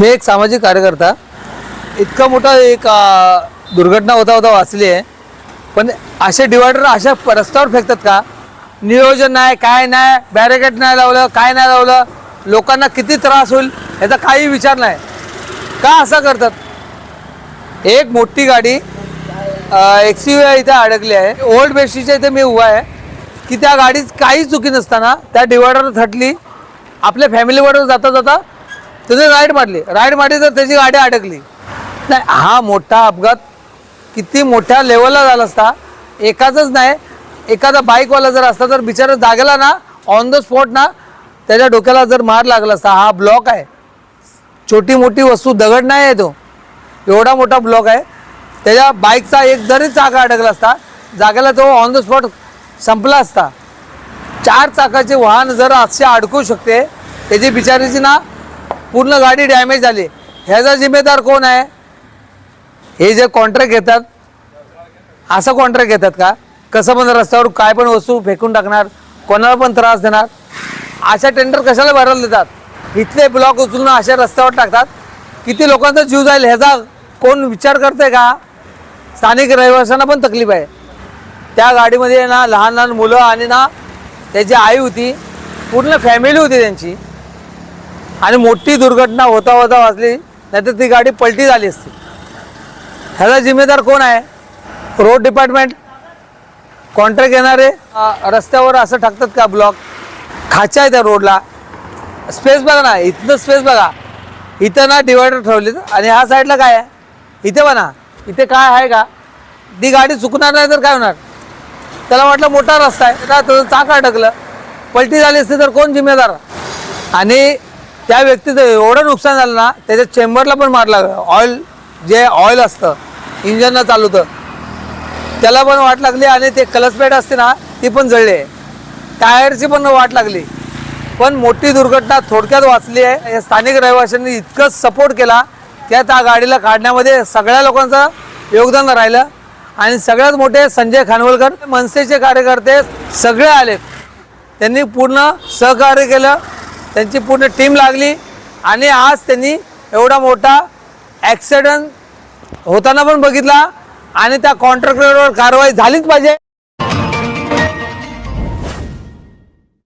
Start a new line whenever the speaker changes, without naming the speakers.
मी एक सामाजिक कार्यकर्ता. इतका मोठा एक दुर्घटना होता होता वाचली आहे. पण असे डिवायडर अशा रस्त्यावर फेकतात का? नियोजन नाही काय नाही बॅरिकेड नाही लावलं काय नाही लावलं लोकांना किती त्रास होईल याचा काही विचार नाही. का असं करतात? एक मोठी गाडी एक्स यू इथे अडकली आहे. ओल्ड बेस्टीच्या इथे मी उभा आहे. की त्या गाडीत काही चुकी नसताना त्या डिवायडर थटली. आपल्या फॅमिलीबरोबर जाता जाता त्याने राईड मारली. राईड मारली तर त्याची गाडी अडकली. नाही हा मोठा अपघात किती मोठ्या लेवलला झाला असता. एकाचंच नाही एखादा बाईकवाला जर असता तर बिचारा जागेला ना ऑन द स्पॉट ना त्याच्या डोक्याला जर मार लागला असता हा ब्लॉक आहे. छोटी मोठी वस्तू दगड नाही आहे तो. एवढा मोठा ब्लॉक आहे. त्याच्या बाईकचा एक जरी चाका अडकला असता जागेला तो ऑन द स्पॉट संपला असता. चार चाकाचे वाहन जर असे अडकू शकते त्याची बिचारीची ना पूर्ण गाडी डॅमेज झाली. ह्याचा जिम्मेदार कोण आहे? हे जे कॉन्ट्रॅक्ट घेतात असं कॉन्ट्रॅक्ट घेतात का? कसं पण रस्त्यावर काय पण वस्तू फेकून टाकणार कोणाला पण त्रास देणार अशा टेंडर कशाला भरायला देतात? इथले ब्लॉक उचलून अशा रस्त्यावर टाकतात. किती लोकांचा जीव जाईल ह्याचा कोण विचार करते का? स्थानिक रहिवाशांना पण तकलीफ आहे. त्या गाडीमध्ये ना लहान लहान मुलं आणि ना त्याची आई होती पूर्ण फॅमिली होती त्यांची. आणि मोठी दुर्घटना होता होता वाचली नाहीतर ती गाडी पलटी झाली असती. ह्याचा जिम्मेदार कोण आहे? Road department? कॉन्ट्रॅक्ट येणारे रस्त्यावर असं टाकतात का ब्लॉक? खाच्या आहे त्या रोडला. स्पेस बघा ना इथनं स्पेस बघा. इथं ना डिवायडर ठेवले आणि ह्या साईडला काय आहे? इथे बना इथे काय आहे का? ती गाडी चुकणार नाही तर काय होणार? त्याला वाटलं मोठा रस्ता आहे. त्याला त्याचं चाक अडकलं. पलटी झाली असती तर कोण जिम्मेदार? आणि त्या व्यक्तीचं एवढं नुकसान झालं ना त्याच्या चेंबरला पण मार लागला. ऑइल जे ऑइल असतं इंजननं चालवतं त्याला पण वाट लागली आणि ते कलसपेट असते ना ती पण जळली टायरची पण वाट लागली. पण मोठी दुर्घटना थोडक्यात वाचली आहे. या स्थानिक रहिवाशांनी इतकं सपोर्ट केला त्या त्या गाडीला काढण्यामध्ये सगळ्या लोकांचं योगदान राहिलं. आणि सगळ्यात मोठे संजय खानवलकर मनसेचे कार्यकर्ते सगळे आले त्यांनी पूर्ण सहकार्य केलं. त्यांची पूर्ण टीम लागली आणि आज त्यांनी एवढा मोठा ॲक्सिडंट होताना पण बघितला आणि त्या कॉन्ट्रॅक्टरवर कारवाई झालीच पाहिजे.